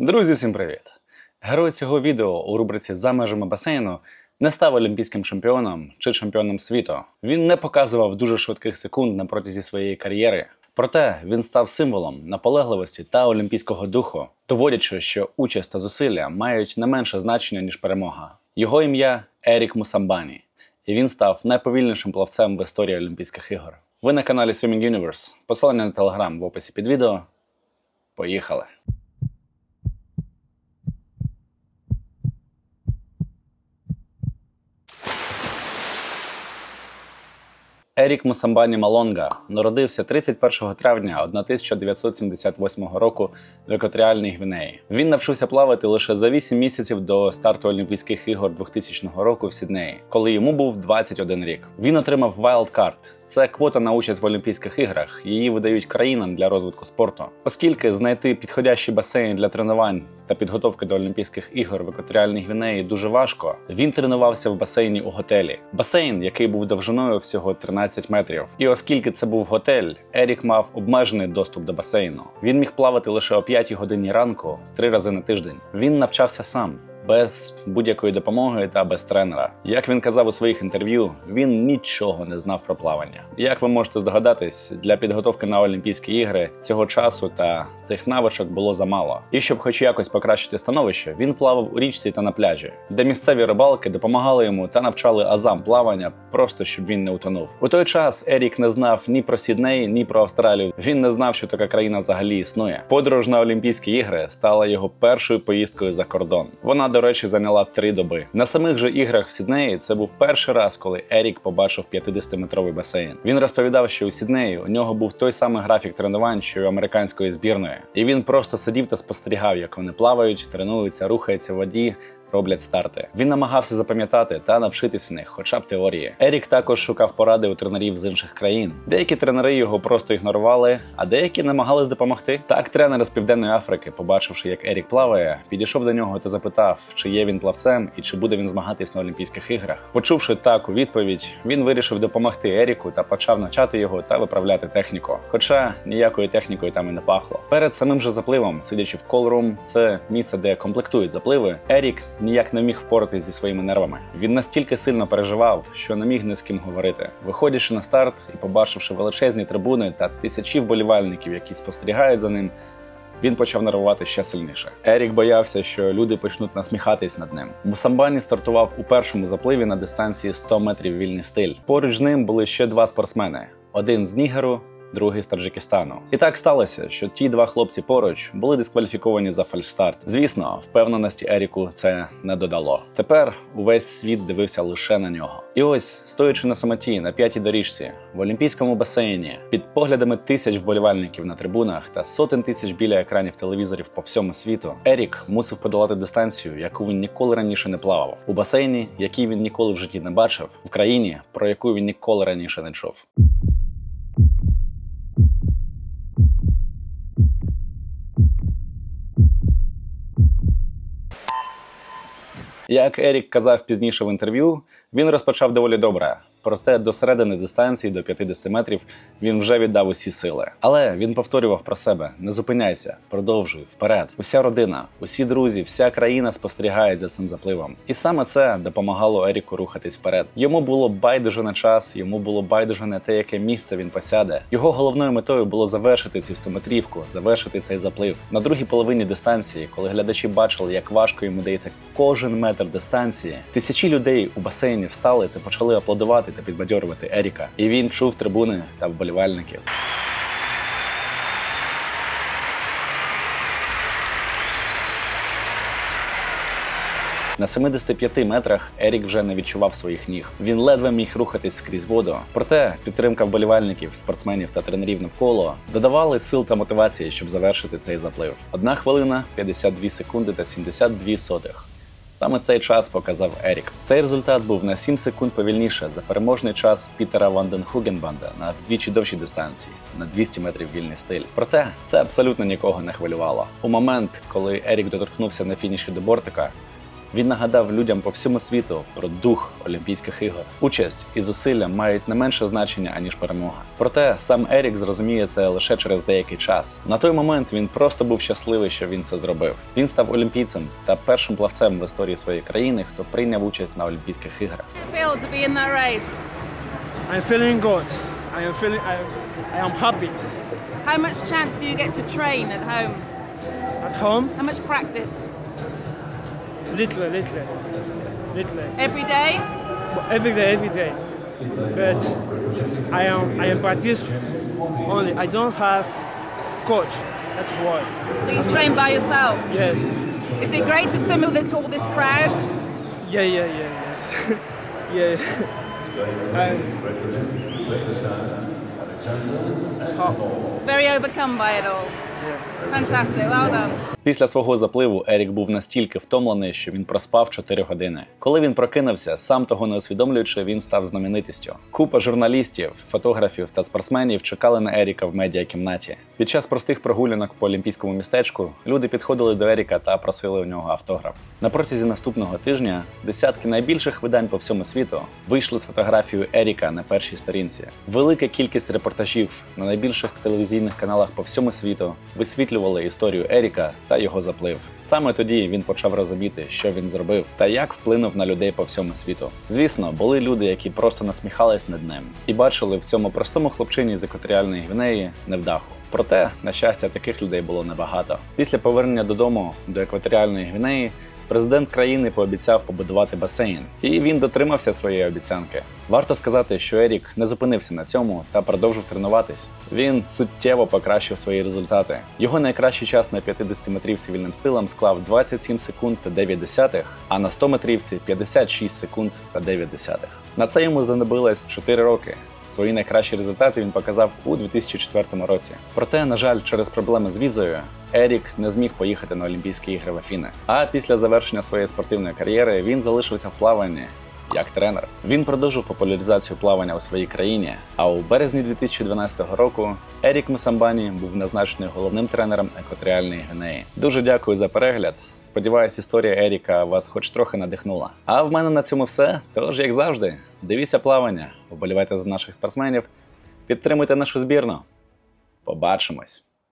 Друзі, всім привіт! Герой цього відео у рубриці За межами басейну не став олімпійським чемпіоном чи чемпіоном світу. Він не показував дуже швидких секунд на протязі своєї кар'єри. Проте він став символом наполегливості та олімпійського духу, доводячи, що участь та зусилля мають не менше значення ніж перемога. Його ім'я Ерік Мусамбані, і він став найповільнішим плавцем в історії Олімпійських ігор. Ви на каналі Swimming Universe. Посилання на телеграм в описі під відео. Поїхали! Ерік Мусамбані Малонга народився 31 травня 1978 року в Екваторіальній Гвінеї. Він навчився плавати лише за 8 місяців до старту Олімпійських ігор 2000 року в Сіднеї, коли йому був 21 рік. Він отримав Wild Card. Це квота на участь в Олімпійських іграх. Її видають країнам для розвитку спорту, оскільки знайти підходящий басейн для тренувань та підготовки до Олімпійських ігор в Екваторіальній Гвінеї дуже важко. Він тренувався в басейні у готелі. Басейн, який був довжиною всього 13 метрів. І оскільки це був готель, Ерік мав обмежений доступ до басейну. Він міг плавати лише о 5 годині ранку, три рази на тиждень. Він навчався сам. Без будь-якої допомоги та без тренера. Як він казав у своїх інтерв'ю, він нічого не знав про плавання. Як ви можете здогадатись, для підготовки на Олімпійські ігри цього часу та цих навичок було замало. І щоб хоч якось покращити становище, він плавав у річці та на пляжі, де місцеві рибалки допомагали йому та навчали азам плавання, просто щоб він не утонув. У той час Ерік не знав ні про Сідней, ні про Австралію. Він не знав, що така країна взагалі існує. Подорож на Олімпійські ігри стала його першою поїздкою за кордон. Вона до речі, зайняла три доби. На самих же іграх в Сіднеї це був перший раз, коли Ерік побачив 50-метровий басейн. Він розповідав, що у Сіднеї у нього був той самий графік тренувань, що й у американської збірної, і він просто сидів та спостерігав, як вони плавають, тренуються, рухаються в воді. Роблять старти. Він намагався запам'ятати та навчитись в них, хоча б теорії. Ерік також шукав поради у тренерів з інших країн. Деякі тренери його просто ігнорували, а деякі намагались допомогти. Так, тренер з південної Африки, побачивши, як Ерік плаває, підійшов до нього та запитав, чи є він плавцем і чи буде він змагатись на Олімпійських іграх. Почувши таку відповідь, він вирішив допомогти Еріку та почав навчати його та виправляти техніку. Хоча ніякою технікою там і не пахло. Перед самим же запливом, сидячи в колрум, це місце, де комплектують запливи. Ерік ніяк не міг впоратись зі своїми нервами. Він настільки сильно переживав, що не міг ні з ким говорити. Виходячи на старт і побачивши величезні трибуни та тисячі вболівальників, які спостерігають за ним. Він почав нервувати ще сильніше. Ерік боявся, що люди почнуть насміхатись над ним. Мусамбані стартував у першому запливі на дистанції 100 метрів вільний стиль. Поруч з ним були ще два спортсмени: один з Нігеру, другий з Таджикистану. І так сталося, що ті два хлопці поруч були дискваліфіковані за фальшстарт. Звісно, впевненості Еріку це не додало. Тепер увесь світ дивився лише на нього. І ось, стоячи на самоті на п'ятій доріжці в олімпійському басейні, під поглядами тисяч вболівальників на трибунах та сотень тисяч біля екранів телевізорів по всьому світу, Ерік мусив подолати дистанцію, яку він ніколи раніше не плавав, у басейні, який він ніколи в житті не бачив, в країні, про яку він ніколи раніше не чув. Як Ерік казав пізніше в інтерв'ю, він розпочав доволі добре. Проте до середини дистанції, до 50 метрів, він вже віддав усі сили. Але він повторював про себе: не зупиняйся, продовжуй вперед. Уся родина, усі друзі, вся країна спостерігають за цим запливом. І саме це допомагало Еріку рухатись вперед. Йому було байдуже на час, йому було байдуже на те, яке місце він посяде. Його головною метою було завершити цю стометрівку, завершити цей заплив. На другій половині дистанції, коли глядачі бачили, як важко йому дається кожен метр дистанції, тисячі людей у басейні встали та почали аплодувати та підбадьорювати Еріка. І він чув трибуни та вболівальників. На 75 метрах Ерік вже не відчував своїх ніг. Він ледве міг рухатись скрізь воду. Проте підтримка вболівальників, спортсменів та тренерів навколо додавали сил та мотивації, щоб завершити цей заплив. Одна хвилина, 52 секунди та 72 сотих. Саме цей час показав Ерік. Цей результат був на 7 секунд повільніше за переможний час Пітера Ванденхугенбанда на вдвічі довшій дистанції на 200 метрів вільний стиль. Проте це абсолютно нікого не хвилювало. У момент, коли Ерік доторкнувся на фініші до бортика, Він нагадав людям по всьому світу про дух Олімпійських ігор. Участь і зусилля мають не менше значення аніж перемога. Проте сам Ерік зрозуміє це лише через деякий час. На той момент він просто був щасливий, що він це зробив. Він став олімпійцем та першим плавцем в історії своєї країни, хто прийняв участь на Олімпійських іграх. I'm feeling good. I am feeling. I, I am happy. How much chance do you get to train at home? At home, How much practice? Little, little, little. Every day? Every day, every day. But I am. I am practice only. I don't have coach. That's why. So you train by yourself? Yes. Is it great to swim with this all this crowd? Yeah, yeah, yeah, yes. yeah. And Very overcome by it all. Після свого запливу Ерік був настільки втомлений, що він проспав 4 години. Коли він прокинувся, сам того не усвідомлюючи, він став знаменитістю. Купа журналістів, фотографів та спортсменів чекали на Еріка в медіакімнаті. Під час простих прогулянок по олімпійському містечку люди підходили до Еріка та просили у нього автограф. На протязі наступного тижня десятки найбільших видань по всьому світу вийшли з фотографією Еріка на першій сторінці. Велика кількість репортажів на найбільших телевізійних каналах по всьому світу висвітлювали історію Еріка та його заплив. Саме тоді він почав розуміти, що він зробив та як вплинув на людей по всьому світу. Звісно, були люди, які просто насміхались над ним і бачили в цьому простому хлопчині з екваторіальної гвінеї невдаху. Проте, на щастя, таких людей було небагато. Після повернення додому до екваторіальної гвінеї президент країни пообіцяв побудувати басейн, і він дотримався своєї обіцянки. Варто сказати, що Ерік не зупинився на цьому та продовжив тренуватись. Він суттєво покращив свої результати. Його найкращий час на 50 метрівці вільним стилем склав 27 секунд та 9 десятих, а на 100 метрівці 56 секунд та 9 десятих. На це йому знадобилось 4 роки. Свої найкращі результати він показав у 2004 році. Проте, на жаль, через проблеми з візою Ерік не зміг поїхати на Олімпійські ігри в Афіни. А після завершення своєї спортивної кар'єри він залишився в плаванні як тренер. Він продовжив популяризацію плавання у своїй країні. А у березні 2012 року Ерік Мусамбані був назначений головним тренером екваторіальної Гвинеї. Дуже дякую за перегляд. Сподіваюсь, історія Еріка вас хоч трохи надихнула. А в мене на цьому все. Тож, як завжди, дивіться плавання, вболівайте за наших спортсменів, підтримуйте нашу збірну. Побачимось!